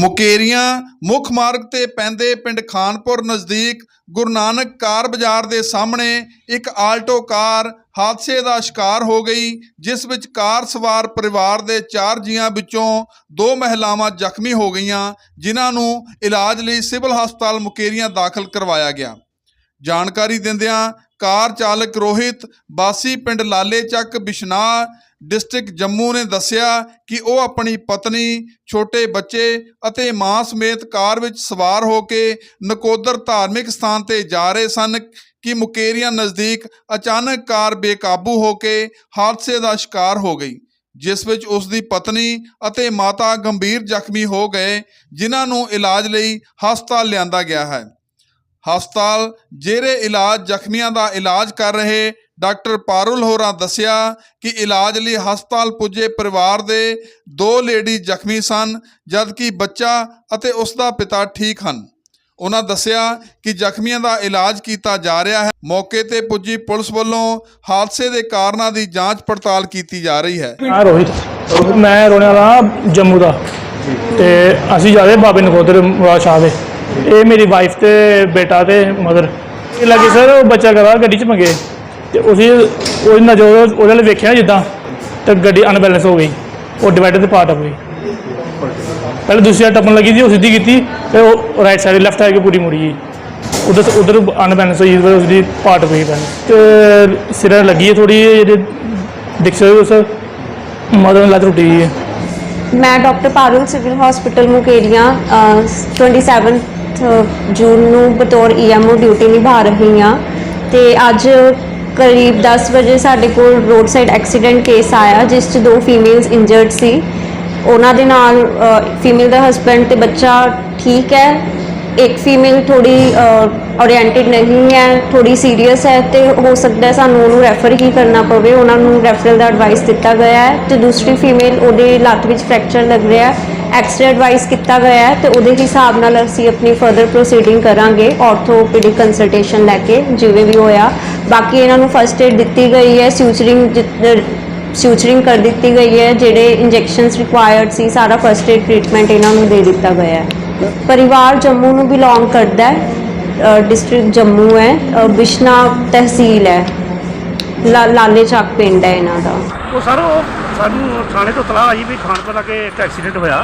ਮੁਕੇਰੀਆਂ ਮੁੱਖ ਮਾਰਗ ਤੇ ਪੈਂਦੇ ਪਿੰਡ ਖਾਨਪੁਰ ਨਜ਼ਦੀਕ ਗੁਰੂ ਨਾਨਕ ਕਾਰ ਬਾਜ਼ਾਰ ਦੇ ਸਾਹਮਣੇ ਇੱਕ ਆਲਟੋ ਕਾਰ ਹਾਦਸੇ ਦਾ ਸ਼ਿਕਾਰ ਹੋ ਗਈ, ਜਿਸ ਵਿੱਚ ਕਾਰ ਸਵਾਰ ਪਰਿਵਾਰ ਦੇ ਚਾਰ ਜੀਆਂ ਵਿੱਚੋਂ ਦੋ ਮਹਿਲਾਵਾਂ ਜ਼ਖਮੀ ਹੋ ਗਈਆਂ, ਜਿਨ੍ਹਾਂ ਨੂੰ ਇਲਾਜ ਲਈ ਸਿਵਲ ਹਸਪਤਾਲ ਮੁਕੇਰੀਆਂ ਦਾਖਲ ਕਰਵਾਇਆ ਗਿਆ। ਜਾਣਕਾਰੀ ਦਿੰਦਿਆਂ ਕਾਰ ਚਾਲਕ ਰੋਹਿਤ, ਬਾਸੀ ਪਿੰਡ ਲਾਲੇ ਚੱਕ, ਬਿਸ਼ਨਾਹ ਡਿਸਟ੍ਰਿਕਟ ਜੰਮੂ ਨੇ ਦੱਸਿਆ ਕਿ ਉਹ ਆਪਣੀ ਪਤਨੀ, ਛੋਟੇ ਬੱਚੇ ਅਤੇ ਮਾਂ ਸਮੇਤ ਕਾਰ ਵਿੱਚ ਸਵਾਰ ਹੋ ਕੇ ਨਕੋਦਰ ਧਾਰਮਿਕ ਸਥਾਨ ਤੇ ਜਾ ਰਹੇ ਸਨ ਕਿ ਮੁਕੇਰੀਆਂ ਨਜ਼ਦੀਕ ਅਚਾਨਕ ਕਾਰ ਬੇਕਾਬੂ ਹੋ ਕੇ ਹਾਦਸੇ ਦਾ ਸ਼ਿਕਾਰ ਹੋ ਗਈ, ਜਿਸ ਵਿੱਚ ਉਸ ਦੀ ਪਤਨੀ ਅਤੇ ਮਾਤਾ ਗੰਭੀਰ ਜ਼ਖਮੀ ਹੋ ਗਏ, ਜਿਨ੍ਹਾਂ ਨੂੰ ਇਲਾਜ ਲਈ ਹਸਪਤਾਲ ਲਿਆਂਦਾ ਗਿਆ ਹੈ। ਹਸਪਤਾਲ ਜੇਰੇ ਇਲਾਜ ਜ਼ਖਮੀਆਂ ਦਾ ਇਲਾਜ ਕਰ ਰਹੇ ਡਾਕਟਰ ਪਾਰੁਲ ਹੋਰਾਂ ਦੱਸਿਆ ਕਿ ਇਲਾਜ ਲਈ ਹਸਪਤਾਲ ਪੁੱਜੇ ਪਰਿਵਾਰ ਦੇ ਦੋ ਲੇਡੀ ਜ਼ਖਮੀ ਸਨ, ਜਦਕਿ ਬੱਚਾ ਅਤੇ ਉਸ ਦਾ ਪਿਤਾ ਠੀਕ ਹਨ। ਉਹਨਾਂ ਦੱਸਿਆ ਕਿ ਜ਼ਖਮੀਆਂ ਦਾ ਇਲਾਜ ਕੀਤਾ ਜਾ ਰਿਹਾ ਹੈ। ਮੌਕੇ ਤੇ ਪੁੱਜੀ ਪੁਲਿਸ ਵੱਲੋਂ ਹਾਦਸੇ ਦੇ ਕਾਰਨਾਂ ਦੀ ਜਾਂਚ ਪੜਤਾਲ ਕੀਤੀ ਜਾ ਰਹੀ ਹੈ। ਹਾਂ ਰੋਹਿਤ, ਮੈਂ ਰੋਣੇ ਵਾਲਾ ਜੰਮੂ ਦਾ। ਤੇ ਅਸੀਂ ਜਾ ਰਹੇ ਬਾਬੇ ਨਕੋਦਰ ਮੁਰਾਦ ਸ਼ਾਹ ਦੇ। ਇਹ ਮੇਰੀ ਵਾਈਫ ਤੇ ਬੇਟਾ ਤੇ ਮਦਰ ਇਹ ਲੱਗੇ ਸਰ ਉਹ ਬੱਚਾ ਗਵਾ ਗੱਡੀ 'ਚ ਮੰਗੇ ਤੇ ਉਸੇ ਉਹ ਨਾ ਜੋ ਉਹਦੇ ਨਾਲ ਵੇਖਿਆ ਜਿੱਦਾਂ, ਤੇ ਗੱਡੀ ਅਨਬੈਲੈਂਸ ਹੋ ਗਈ। ਉਹ ਡਿਵਾਈਡਰ ਤੇ ਪਾਰਟ ਹੋ ਗਈ। ਪਹਿਲੇ ਦੂਸਰੀ ਟੱਪਣ ਲੱਗੀ ਸੀ, ਉਹ ਸਿੱਧੀ ਕੀਤੀ, ਫਿਰ ਉਹ ਰਾਈਟ ਸਾਈਡ ਲੈਫਟ ਆ ਕੇ ਪੂਰੀ ਮੁੜੀ ਗਈ। ਉਧਰ ਉਧਰ ਅਨਬੈਲੈਂਸ ਹੋਈ, ਫਿਰ ਉਸਦੀ ਪਾਰਟ ਹੋਈ ਪੈਣ ਤੇ ਸਿਰਾਂ ਲੱਗੀ ਥੋੜੀ ਜਿਹੜੇ ਦਿਖਸੇ ਉਸ ਮਦਰ ਨਾਲ ਟੁੱਟੀ ਹੈ। ਮੈਂ doctor Parul civil hospital Mukerian 27 8 ਜੂਨ ਨੂੰ ਬਤੌਰ ਈਐਮਓ ਡਿਊਟੀ ਨਿਭਾ ਰਹੀ ਹਾਂ ਤੇ ਅੱਜ ਕਰੀਬ 10 ਵਜੇ ਸਾਡੇ ਕੋਲ ਰੋਡ ਸਾਈਡ ਐਕਸੀਡੈਂਟ ਕੇਸ ਆਇਆ, ਜਿਸ 'ਚ ਦੋ ਫੀਮੇਲਸ ਇੰਜਰਡ ਸੀ। ਉਹਨਾਂ ਦੇ ਨਾਲ ਫੀਮੇਲ ਦਾ ਹਸਬੰਡ ਤੇ ਬੱਚਾ ਠੀਕ ਹੈ। ਇੱਕ ਫੀਮੇਲ ਥੋੜੀ ਓਰੀਐਂਟਡ ਨਹੀਂ ਹੈ ਥੋੜੀ ਸੀਰੀਅਸ ਹੈ ਤੇ ਹੋ ਸਕਦਾ ਸਾਨੂੰ ਉਹਨੂੰ ਰੈਫਰ ਹੀ ਕਰਨਾ ਪਵੇ। ਉਹਨਾਂ ਨੂੰ ਰੈਫਰਲ ਦਾ ਐਡਵਾਈਸ ਦਿੱਤਾ ਗਿਆ ਹੈ ਤੇ ਦੂਸਰੀ ਫੀਮੇਲ ਉਹਦੇ ਲੱਤ ਵਿੱਚ ਫ੍ਰੈਕਚਰ ਲੱਗ ਰਿਹਾ ਹੈ। ਐਕਸਰੇ ਐਡਵਾਈਸ ਕੀਤਾ ਗਿਆ ਹੈ ਤੇ ਉਹਦੇ ਹਿਸਾਬ ਨਾਲ ਅਸੀਂ ਆਪਣੀ ਫਰਦਰ ਪ੍ਰੋਸੀਡਿੰਗ ਕਰਾਂਗੇ ਆਰਥੋਪੈਡਿਕ ਕੰਸਲਟੇਸ਼ਨ ਲੈ ਕੇ, ਜਿਵੇਂ ਵੀ ਹੋਇਆ। ਬਾਕੀ ਇਹਨਾਂ ਨੂੰ ਫਰਸਟ ਏਡ ਦਿੱਤੀ ਗਈ ਹੈ ਸਿਊਚਰਿੰਗ ਸਿਊਚਰਿੰਗ ਕਰ ਦਿੱਤੀ ਗਈ ਹੈ, ਜਿਹੜੇ ਇੰਜੈਕਸ਼ਨਸ ਰਿਕੁਆਇਰਡ ਸੀ, ਸਾਰਾ ਫਰਸਟ ਏਡ ਟ੍ਰੀਟਮੈਂਟ ਇਹਨਾਂ ਨੂੰ ਦੇ ਦਿੱਤਾ ਗਿਆ ਹੈ। ਪਰਿਵਾਰ ਜੰਮੂ ਨੂੰ ਬਿਲੋਂਗ ਕਰਦਾ ਹੈ ਡਿਸਟ੍ਰਿਕਟ ਜੰਮੂ ਹੈ ਬਿਸ਼ਨਾ ਤਹਿਸੀਲ ਹੈ। ਲਾਲੇ ਚੱਕ ਪਿੰਡ ਹੈ ਇਹਨਾਂ ਦਾ। ਉਹ ਸਰ, ਉਹ ਸਾਨੂੰ ਥਾਣੇ ਤੋਂ ਤਲਾਹ ਆਈ ਵੀ ਖਾਨਪੁਰ ਲਾਗੇ ਇੱਕ ਐਕਸੀਡੈਂਟ ਹੋਇਆ।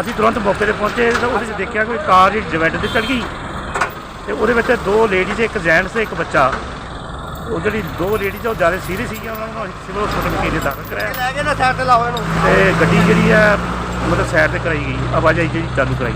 ਅਸੀਂ ਤੁਰੰਤ ਮੌਕੇ ਤੇ ਪਹੁੰਚੇ ਤਾਂ ਉਹਦੇ 'ਚ ਦੇਖਿਆ ਕੋਈ ਕਾਰ ਜਿਹੜੀ ਡਿਵਾਈਡਰ ਤੇ ਚੜ ਗਈ। ਤੇ ਉਹਦੇ ਵਿੱਚ ਦੋ ਲੇਡੀਜ਼ ਇੱਕ ਜੈਂਟਸ ਤੇ ਇੱਕ ਬੱਚਾ। ਉਹ ਜਿਹੜੀ ਦੋ ਲੇਡੀਜ਼ ਉਹ ਜ਼ਿਆਦਾ ਸੀਰੀਅਸ ਸੀਗੀਆਂ ਉਹਨਾਂ ਨੂੰ ਅਸੀਂ ਸਿਵਲ ਹਸਪਤਾਲ ਮਕੇਲੇ ਦਾਖਲ ਕਰਾਇਆ। ਲੈ ਕੇ ਨਾ ਸਾਈਡ ਤੇ ਲਾਓ ਇਹਨੂੰ। ਤੇ ਗੱਡੀ ਜਿਹੜੀ ਹੈ ਮਤਲਬ ਸਾਈਡ ਤੇ ਕਰਾਈ ਗਈ ਆਵਾਜਾਈ ਜਿਹੜੀ ਚਾਲੂ ਕਰਾਈ।